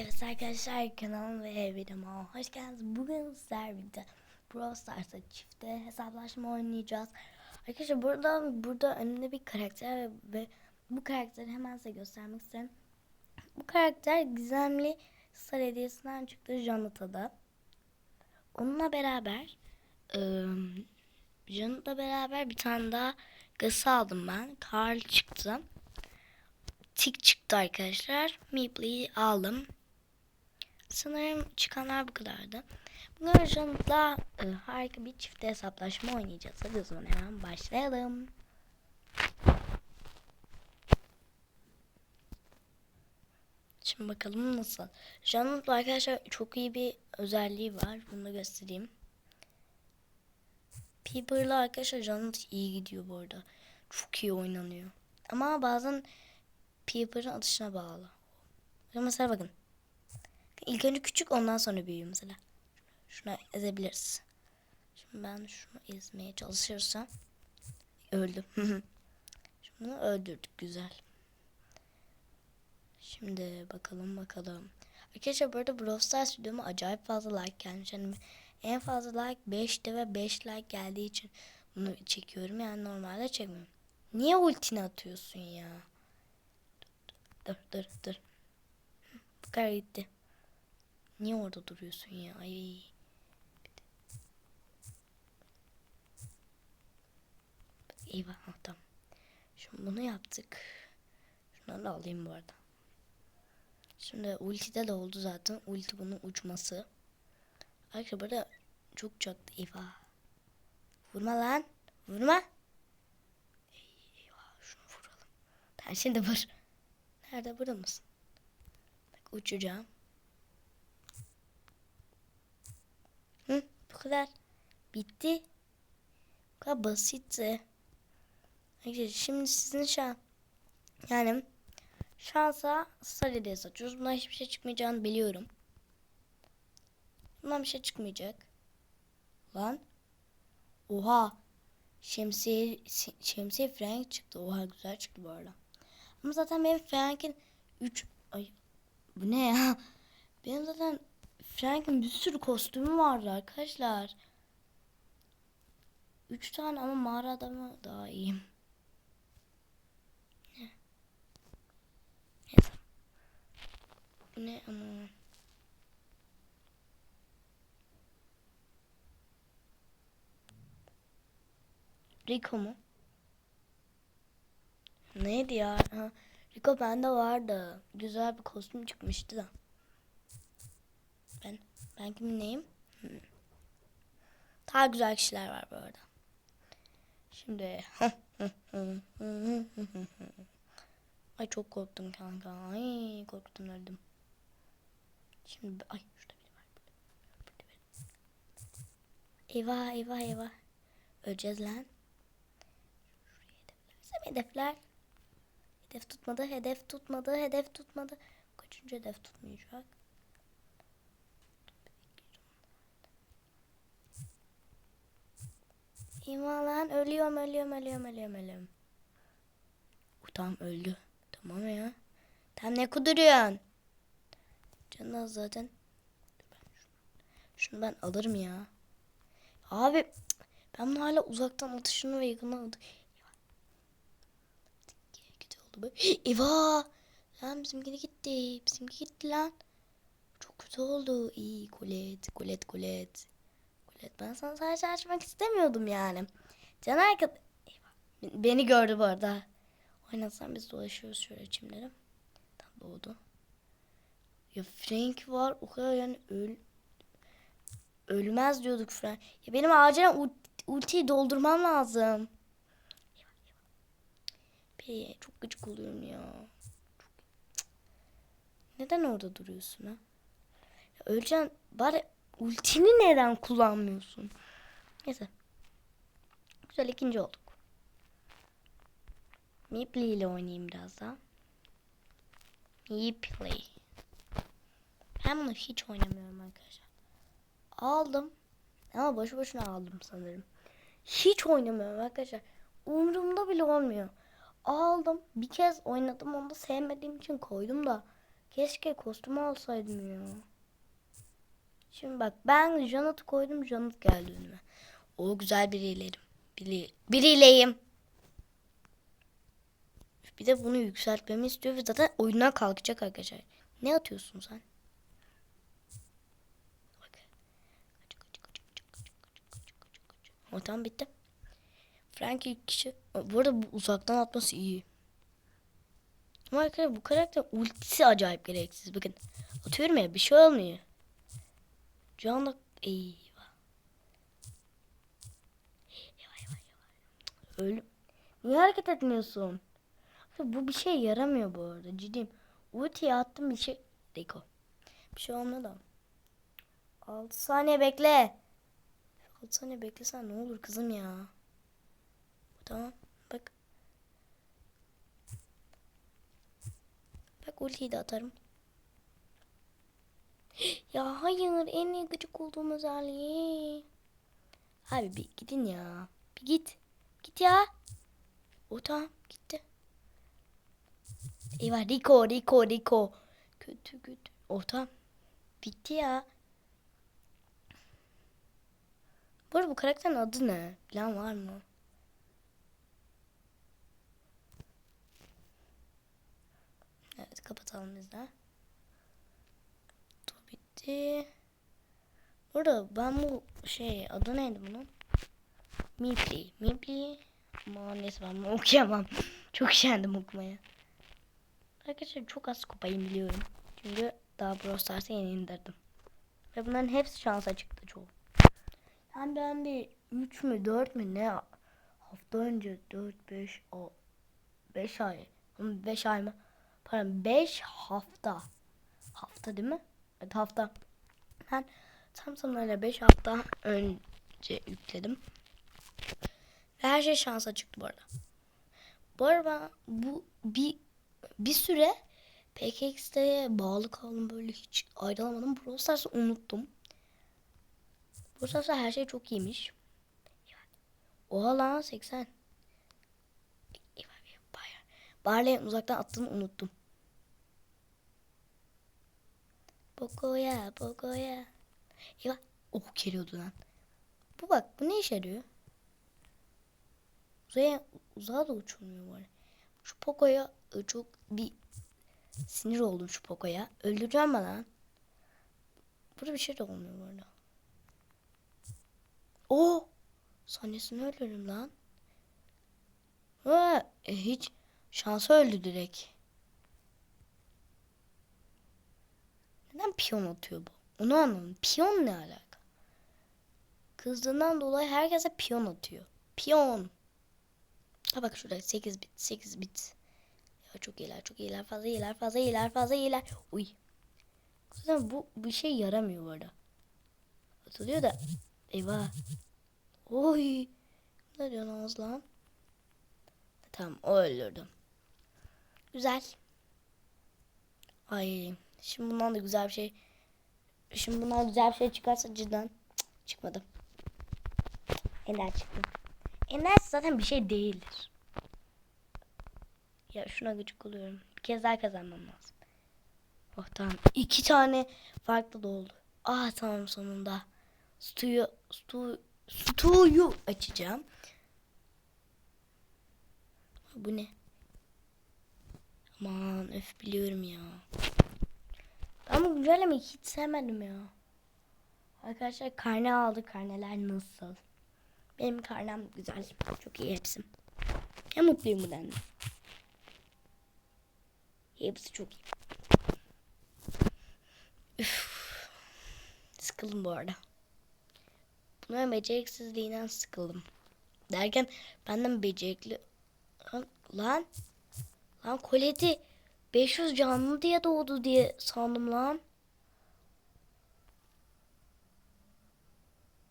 Evet arkadaşlar kanalıma ve videoma hoş geldiniz. Bugün sizler birlikte Brawl Stars'ta çifte hesaplaşma oynayacağız. Arkadaşlar burada burada önümde bir karakter ve bu karakteri hemen size göstermek isterim. Bu karakter gizemli star hediyesinden çıktı Jonathan'da. Onunla beraber ıı, Jonathan'la beraber bir tane daha gası aldım ben. Carl çıktı. Tik çıktı arkadaşlar. Meeple'yi aldım. Sanırım çıkanlar bu kadardı. Bugün Arjan'la e, harika bir çifte hesaplaşma oynayacağız. Hadi o zaman hemen başlayalım. Şimdi bakalım nasıl. Janet'la arkadaşlar çok iyi bir özelliği var. Bunu da göstereyim. Piper'la arkadaşlar Janet iyi gidiyor bu arada. Çok iyi oynanıyor. Ama bazen Piper'ın atışına bağlı. Mesela bakın. İlk önce küçük ondan sonra büyüyor mesela. Şuna ezebiliriz. Şimdi ben şunu ezmeye çalışırsam öldüm. Şimdi öldürdük güzel. Şimdi bakalım bakalım. Arkadaşlar bu arada Brawl Stars videoma acayip fazla like gelmiş. Yani en fazla like 5'te ve 5 like geldiği için bunu çekiyorum. Yani normalde çekmiyorum. Niye ultini atıyorsun ya? Dur dur dur. Bu kadar gitti. Niye orada duruyorsun ya? Ay. Eyvah tamam. Şimdi bunu yaptık. Şunları da alayım bu arada. Şimdi ultide de oldu zaten. Ulti bunun uçması. Arkadaşlar burada çok çaktı. Eyvah. Vurma lan. Vurma. Eyvah şunu vuralım. Ben şimdi vur. Nerede burada mısın? Bak uçacağım. Hı, bu kadar. Bitti. Bu kadar basitti. Şimdi sizin şan yani şansa sarı diye satıyoruz. Bundan hiçbir şey çıkmayacağını biliyorum. Bundan bir şey çıkmayacak. Lan. Oha. Şemsiye, şemsiye Frank çıktı. Oha güzel çıktı bu arada. Ama zaten benim Frank'in 3 ay bu ne ya? Benim zaten Frank'in bir sürü kostümü vardı arkadaşlar. 3 tane ama mağara adamı daha iyiyim. Ne? Ne ama? Rico mu? Neydi ya? Ha, Rico bende vardı. Güzel bir kostüm çıkmıştı da. Ben kimin neyim? Daha güzel kişiler var bu arada. Şimdi Ay çok korktum kanka. Ay korktum öldüm. Şimdi ay şurada biri var. Burada biri. Eyvah eyvah eyvah. Öleceğiz lan. Şuraya hedefler. Hedefler. Hedef tutmadı, hedef tutmadı, hedef tutmadı. Kaçıncı hedef tutmayacak? İma lan ölüyorum, ölüyorum, ölüyorum, ölüyorum, ölüyorum. Tamam öldü. Tamam ya. Tam ne kuduruyorsun? Canı az zaten. Şunu ben alırım ya. Abi ben bunu hala uzaktan atışını ve yakından atışını Kötü oldu bu. Eyvah! Lan bizimki gitti. Bizimki gitti lan. Çok kötü oldu. İyi Kulet, Kulet, Kulet. Kulet ben sana sadece açmak istemiyordum yani. Can arkadaş... Beni gördü bu arada. Oynatsan biz dolaşıyoruz şöyle çimlerim. Tam doğdu. Ya Frank var o kadar yani öl... Ölmez diyorduk Frank. Ya benim acilen ultiyi doldurmam lazım. Be, çok gıcık oluyorum ya. Neden orada duruyorsun ha? Ya. Bari ultini neden kullanmıyorsun? Neyse. Güzel ikinci olduk. Meeply ile oynayayım biraz daha. Meeply. Ben bunu hiç oynamıyorum arkadaşlar. Aldım. Ama boşu boşuna aldım sanırım. Hiç oynamıyorum arkadaşlar. Umurumda bile olmuyor aldım. Bir kez oynadım onu da sevmediğim için koydum da Keşke kostümü alsaydım ya. Şimdi bak ben Janet'ı koydum. Janet geldi önüme. O güzel birilerim. Biri, birileyim. Bir de bunu yükseltmemi istiyor ve zaten oyundan kalkacak arkadaşlar. Ne atıyorsun sen? Ortam bitti. Frank ilk kişi. Bu arada bu uzaktan atması iyi. Ama arkadaşlar bu karakter ultisi acayip gereksiz. Bakın atıyorum ya bir şey olmuyor. Canla eyvah. Eyvah eyvah. Ölüm. Niye hareket etmiyorsun? Bu bir şey yaramıyor bu arada ciddiyim. Ultiye attım bir şey. Deko. Bir şey olmadı. 6 saniye bekle. 6 saniye beklesen ne olur kızım ya. Tamam. Bak. Bak ultiyi de atarım. Ya hayır en iyi gıcık olduğum özelliği. Abi bir gidin ya. Bir git. Git ya. O tamam gitti. Eyvah Rico Rico Rico. Kötü kötü. O tamam. Bitti ya. Bu arada bu karakterin adı ne? Bilen var mı? Evet kapatalım biz de. Bu bitti. Burada ben bu şey adı neydi bunun? Mipli. Mipli. Ama neyse ben bunu okuyamam. Çok üşendim okumaya. Arkadaşlar çok az kupayı biliyorum. Çünkü daha Brawl Stars'ı yeni indirdim. Ve bunların hepsi şansa çıktı çoğu. Yani ben bir 3 mü 4 mü ne hafta önce 4 5 o 5 ay 5 ay mı? Pardon 5 hafta. Hafta değil mi? Hafta. Ben tam tamına 5 hafta önce yükledim. Ve her şey şansa çıktı bu arada. Bu arada bu bir bir süre PKX'de bağlı kaldım böyle hiç ayrılamadım. Brawl Stars'ı unuttum. Brawl Stars'ta her şey çok iyiymiş. Oha lan 80. Barley'in uzaktan attığını unuttum. Poco'ya, Poco'ya. Eyvah. Oh geliyordu lan. Bu bak bu ne işe yarıyor? Uzaya, uzağa da uçulmuyor bu. Şu Poco'ya e, çok bir sinir oldum şu Poco'ya. Öldüreceğim ben lan. Burada bir şey de olmuyor bu arada. Oo! Sahnesini öldürdüm lan. Ha, e, hiç şansı öldü direkt. Neden piyon atıyor bu? Onu anlamadım. Piyon ne alaka? Kızdığından dolayı herkese piyon atıyor. Piyon. Ha bak şurada 8 bit 8 bit. Ya çok iyiler çok iyiler fazla iyiler fazla iyiler fazla iyiler. Uy. Zaten bu bir şey yaramıyor bu arada. Atılıyor da. Eyvah. Oy. Ne diyorsun Oğuz lan? Tamam o öldürdüm. Güzel. Ay. Şimdi bundan da güzel bir şey. Şimdi bundan güzel bir şey çıkarsa cidden Cık, çıkmadı. Ender çıktı. Ender zaten bir şey değildir. Ya şuna gıcık oluyorum. Bir kez daha kazanmam lazım. Oh tamam. İki tane farklı da oldu. Ah tamam sonunda. Stu'yu Stu, Stu'yu açacağım. Bu ne? Aman öf biliyorum ya. Bu güncellemeyi hiç sevmedim ya. Arkadaşlar karne aldı. Karneler nasıl? Benim karnem güzel. Çok iyi hepsi. Ya mutluyum bu denli. Hepsi çok iyi. Üf. Sıkıldım bu arada. Bunların beceriksizliğinden sıkıldım. Derken benden becerikli... Lan, lan koleti 500 canlı diye doğdu diye sandım lan.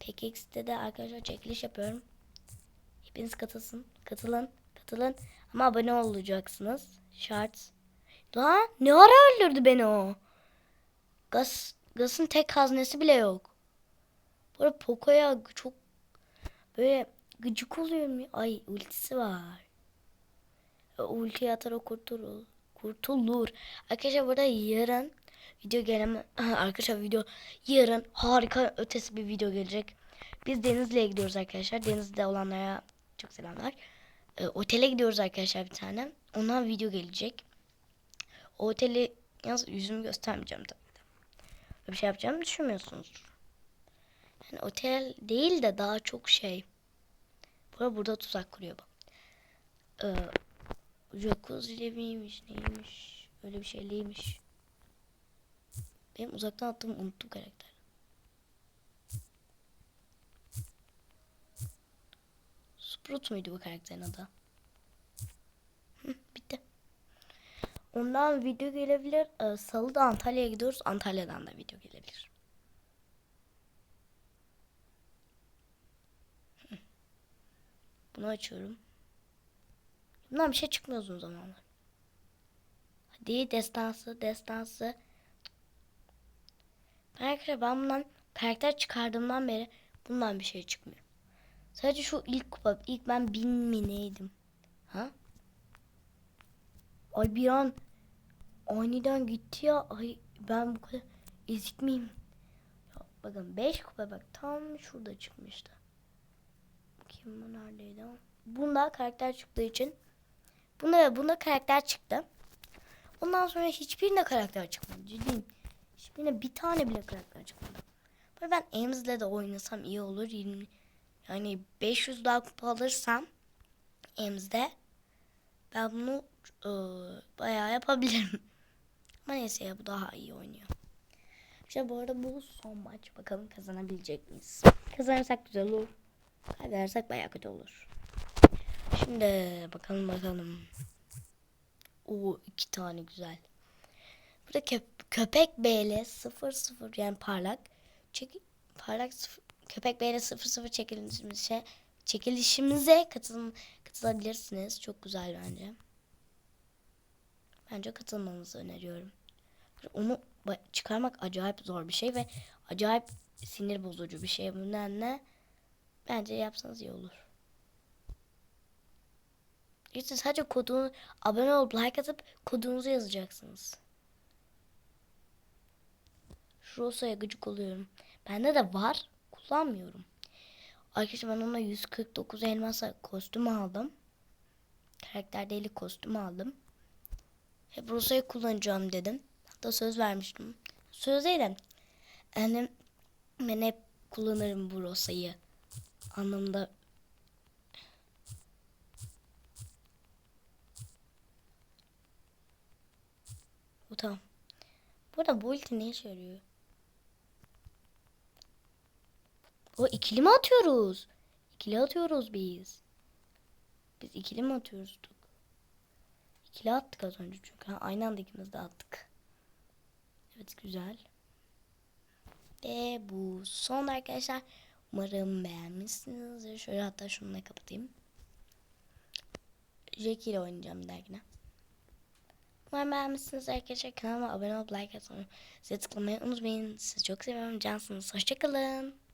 PKX'de de arkadaşlar çekiliş yapıyorum. Hepiniz katılsın. Katılın. Katılın. Ama abone olacaksınız. Şart. Lan ne ara öldürdü beni o? Gaz, Gaz'ın tek haznesi bile yok. Arada Poco'ya çok böyle gıcık oluyorum. Ay ultisi var. Ultiyi atar o kurtulur. Kurtulur. Arkadaşlar burada yarın video geleme arkadaşlar video yarın harika ötesi bir video gelecek. Biz Denizli'ye gidiyoruz arkadaşlar. Denizli'de olanlara çok selamlar. Ee, otele gidiyoruz arkadaşlar bir tane. Ondan video gelecek. O oteli yalnız yüzümü göstermeyeceğim tabii bir şey yapacağımı düşünmüyorsunuzdur. Yani otel değil de daha çok şey. Burada burada tuzak kuruyor bak. Ee, jacuzzi miymiş neymiş öyle bir şeyliymiş. Benim uzaktan attığım unuttum karakter. Sprout muydu bu karakterin adı? Bitti. Ondan video gelebilir. Ee, Salıda Antalya'ya gidiyoruz. Antalya'dan da video gelebilir. Bunu açıyorum. Bundan bir şey çıkmıyor uzun zamanlar. Hadi destansı, destansı. Arkadaşlar ben bundan karakter çıkardığımdan beri bundan bir şey çıkmıyor. Sadece şu ilk kupa, ilk ben bin mi neydim? Ha? Ay bir an aniden gitti ya. Ay ben bu kadar ezik miyim? Ya bakın 5 kupa bak tam şurada çıkmıştı. Bakayım bu neredeydi. Bunda karakter çıktığı için Bunda ve bunda karakter çıktı. Ondan sonra hiçbirine karakter çıkmadı. Ciddiyim. Hiçbirine bir tane bile karakter çıkmadı. Böyle ben Ames'le de oynasam iyi olur. 20, yani 500 daha kupa alırsam Ames'de ben bunu e, bayağı yapabilirim. Ama neyse ya bu daha iyi oynuyor. İşte bu arada bu son maç. Bakalım kazanabilecek miyiz? Kazanırsak güzel olur. Kaybedersek bayağı kötü olur. Şimdi bakalım bakalım. O iki tane güzel. Burada köp köpek BL 00 yani parlak. Çek parlak sıfır, köpek BL 00 çekilişimize çekilişimize katılın katılabilirsiniz. Çok güzel bence. Bence katılmanızı öneriyorum. Onu çıkarmak acayip zor bir şey ve acayip sinir bozucu bir şey. Bu nedenle bence yapsanız iyi olur. İşte sadece kodunu abone olup like atıp kodunuzu yazacaksınız. Şu Rosa'ya gıcık oluyorum. Bende de var. Kullanmıyorum. Arkadaşlar ben ona 149 elmasa kostüm aldım. Karakter deli kostüm aldım. Hep Rosa'yı kullanacağım dedim. Hatta söz vermiştim. Söz değilim. Yani ben hep kullanırım bu Rosa'yı. Anlamda Bu tamam. Burada bu ulti ne işe yarıyor? O ikili mi atıyoruz? İkili atıyoruz biz. Biz ikili mi atıyoruz? İkili attık az önce çünkü. Ha, aynı anda ikimiz de attık. Evet güzel. Ve bu son arkadaşlar. Umarım beğenmişsinizdir. Şöyle hatta şununla kapatayım. Jackie ile oynayacağım dahakine. Umarım beğenmişsiniz arkadaşlar. Kanalıma abone olup like atmayı, zil tıklamayı unutmayın. Sizi çok seviyorum. Cansınız. Hoşçakalın.